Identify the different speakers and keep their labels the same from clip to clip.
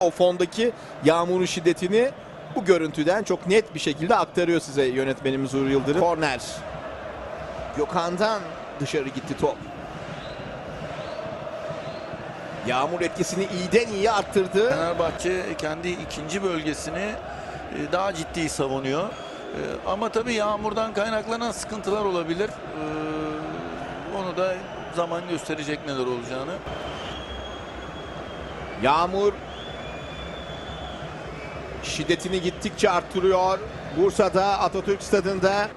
Speaker 1: o fondaki yağmurun şiddetini bu görüntüden çok net bir şekilde aktarıyor size yönetmenimiz Uğur Yıldırım. Korner. Gökhan'dan dışarı gitti top. Yağmur etkisini iyiden iyi arttırdı.
Speaker 2: Fenerbahçe kendi ikinci bölgesini e, daha ciddi savunuyor. E, Ama tabii yağmurdan kaynaklanan sıkıntılar olabilir. E, Onu da zaman gösterecek neler olacağını.
Speaker 1: Yağmur şiddetini gittikçe arttırıyor. Bursa'da Atatürk Stadı'nda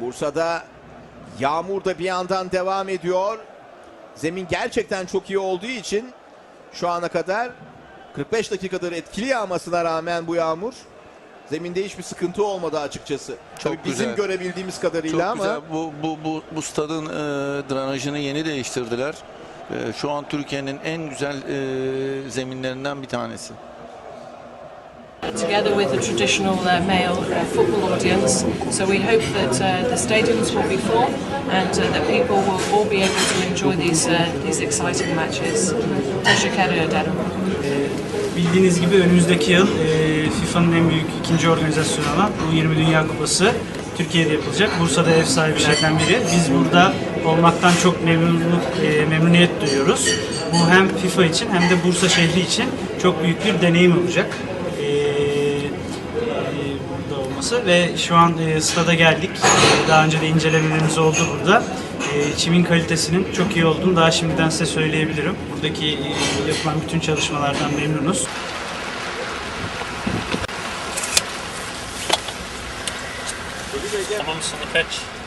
Speaker 1: Bursa'da yağmur da bir yandan devam ediyor. Zemin gerçekten çok iyi olduğu için şu ana kadar 45 dakikadır etkili yağmasına rağmen bu yağmur zeminde hiçbir sıkıntı olmadı açıkçası. Tabii bizim
Speaker 2: güzel.
Speaker 1: görebildiğimiz kadarıyla
Speaker 2: Çok
Speaker 1: ama
Speaker 2: güzel. Bu, bu, bu, bu stadın e, drenajını yeni değiştirdiler. E, şu an Türkiye'nin en güzel e, zeminlerinden bir tanesi.
Speaker 3: Together with the traditional uh, male uh, football audience. So we hope that uh, the stadiums will be full and uh, that people will all be able to enjoy these uh, these exciting matches. Teşekkür ederim.
Speaker 4: Bildiğiniz gibi önümüzdeki yıl e, FIFA'nın en büyük ikinci organizasyonu olan U20 Dünya Kupası Türkiye'de yapılacak. Bursa'da ev sahibilerden biri. Biz burada olmaktan çok memnunluk, e, memnuniyet duyuyoruz. Bu hem FIFA için hem de Bursa şehri için çok büyük bir deneyim olacak. Olması ve şu an e, stada geldik. Daha önce de incelemelerimiz oldu burada. E, çimin kalitesinin çok iyi olduğunu daha şimdiden size söyleyebilirim. Buradaki e, yapılan bütün çalışmalardan memnunuz.
Speaker 5: On the pitch.